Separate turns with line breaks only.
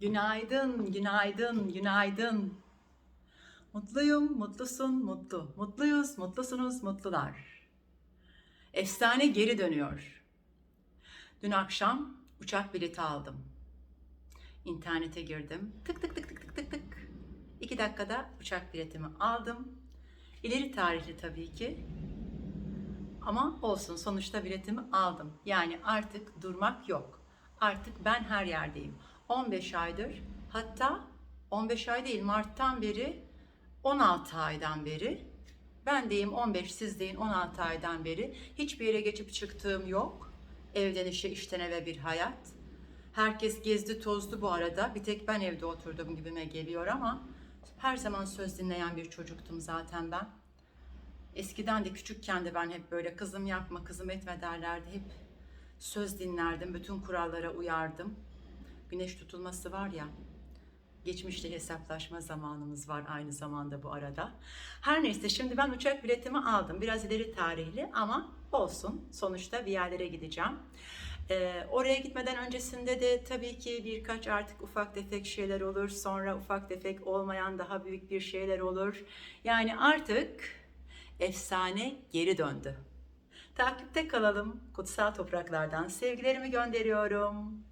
Günaydın, günaydın, günaydın. Mutluyum, mutlusun, mutlu. Mutluyuz, mutlusunuz, mutlular. Efsane geri dönüyor. Dün akşam uçak bileti aldım. İnternete girdim. Tık tık tık tık tık tık tık. İki dakikada uçak biletimi aldım. İleri tarihli tabii ki. Ama olsun sonuçta biletimi aldım. Yani artık durmak yok. Artık ben her yerdeyim. 15 aydır hatta 15 ay değil Mart'tan beri 16 aydan beri ben deyim 15 siz deyin 16 aydan beri hiçbir yere geçip çıktığım yok. Evden işe işten eve bir hayat. Herkes gezdi tozdu bu arada. Bir tek ben evde oturdum gibime geliyor ama her zaman söz dinleyen bir çocuktum zaten ben. Eskiden de küçükken de ben hep böyle kızım yapma kızım etme derlerdi. Hep söz dinlerdim. Bütün kurallara uyardım. Güneş tutulması var ya. Geçmişte hesaplaşma zamanımız var aynı zamanda bu arada. Her neyse şimdi ben uçak biletimi aldım. Biraz ileri tarihli ama olsun. Sonuçta bir yerlere gideceğim. Ee, oraya gitmeden öncesinde de tabii ki birkaç artık ufak tefek şeyler olur. Sonra ufak tefek olmayan daha büyük bir şeyler olur. Yani artık efsane geri döndü. Takipte kalalım. Kutsal topraklardan sevgilerimi gönderiyorum.